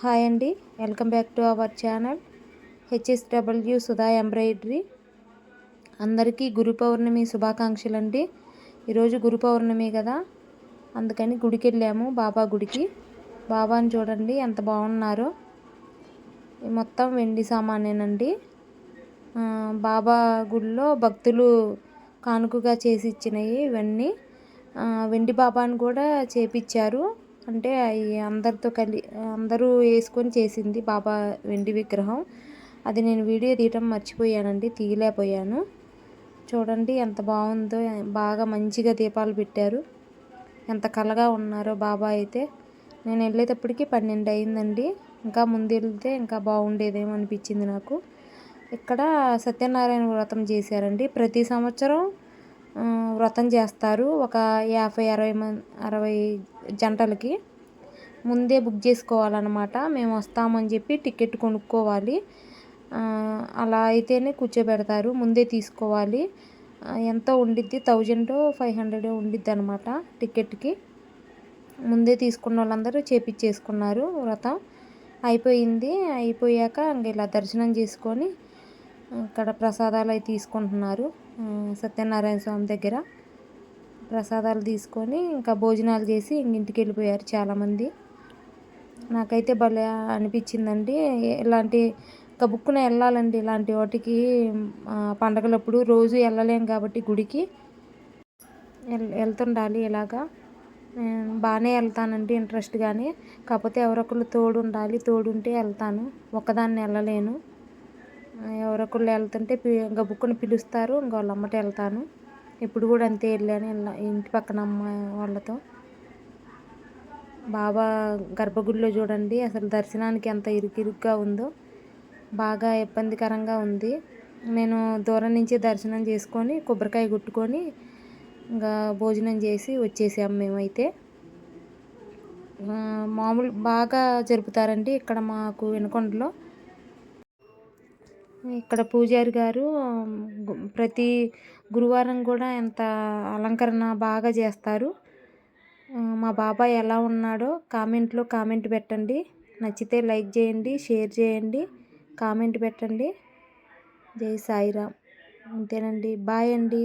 Hi అండి. Welcome back to our channel. HSW Sudha embroidery. అందరికీ గురు పౌర్ణమి శుభాకాంక్షలు అండి ఈరోజు గురు పౌర్ణమి కదా. అందుకని గుడికి వెళ్ళాము బాబా గుడికి. బాబాని చూడండి ఎంత బాగున్నారో. మొత్తం వెండి సామానేనండి. బాబా గుడిలో భక్తులు కానుకగా చేసి ఇచ్చినవి ఇవన్నీ. వెండి బాబాను కూడా చేపించారు అంటే అవి అందరితో కలి అందరూ వేసుకొని చేసింది బాబా వెండి విగ్రహం. అది నేను వీడియో తీయటం మర్చిపోయానండి తీయలేకపోయాను. చూడండి ఎంత బాగుందో బాగా మంచిగా దీపాలు పెట్టారు. ఎంత కలగా ఉన్నారో బాబా అయితే. నేను వెళ్ళేటప్పటికి పన్నెండు అయిందండి. ఇంకా ముందు వెళ్తే ఇంకా బాగుండేదేమో అనిపించింది నాకు. ఇక్కడ సత్యనారాయణ వ్రతం చేశారండి. ప్రతి సంవత్సరం వ్రతం చేస్తారు. ఒక యాభై అరవై మంది అరవై జంటలకి ముందే బుక్ చేసుకోవాలన్నమాట. మేము వస్తామని చెప్పి టికెట్ కొనుక్కోవాలి. అలా అయితేనే కూర్చోబెడతారు. ముందే తీసుకోవాలి. ఎంత ఉండిద్ది? థౌజండ్ ఫైవ్ హండ్రెడ్ ఉండిద్ది అనమాట టికెట్కి. ముందే తీసుకున్న వాళ్ళందరూ చేపించేసుకున్నారు వ్రతం. అయిపోయింది. అయిపోయాక ఇంక ఇలా దర్శనం చేసుకొని ఇక్కడ ప్రసాదాలు అవి తీసుకుంటున్నారు సత్యనారాయణ స్వామి దగ్గర. ప్రసాదాలు తీసుకొని ఇంకా భోజనాలు చేసి ఇంటికి వెళ్ళిపోయారు చాలామంది. నాకైతే భలే అనిపించిందండి. ఇలాంటి గబుక్కున వెళ్ళాలండి ఇలాంటి వాటికి. పండగలప్పుడు రోజు వెళ్ళలేం కాబట్టి గుడికి. వెళ్తుండాలి ఇలాగా. బాగానే వెళ్తానండి ఇంట్రెస్ట్ కానీ కాకపోతే ఎవరొకరు తోడు ఉండాలి తోడుంటే వెళ్తాను. ఒక్కదాన్ని వెళ్ళలేను. ఎవరొకరు వెళ్తుంటే గబుక్కుని పిలుస్తారు ఇంకా వాళ్ళమ్మట వెళ్తాను. ఇప్పుడు కూడా అంతే వెళ్ళాను. ఇంటి పక్కన అమ్మ వాళ్ళతో. బాబా గర్భగుడిలో చూడండి అసలు దర్శనానికి ఎంత ఇరుకిరుగ్గా ఉందో. బాగా ఇబ్బందికరంగా ఉంది. నేను దూరం నుంచి దర్శనం చేసుకొని కొబ్బరికాయ కొట్టుకొని ఇంకా భోజనం చేసి వచ్చేసాము మేమైతే. మామూలు బాగా జరుపుతారండి ఇక్కడ మాకు వెనుకొండలో. ఇక్కడ పూజారి గారు ప్రతి గురువారం కూడా ఎంత అలంకరణ బాగా చేస్తారు. మా బాబాయ్ ఎలా ఉన్నాడో కామెంట్లో కామెంట్ పెట్టండి. నచ్చితే లైక్ చేయండి షేర్ చేయండి కామెంట్ పెట్టండి. జై సాయిరామ్. అంతేనండి. బాయ్ అండి.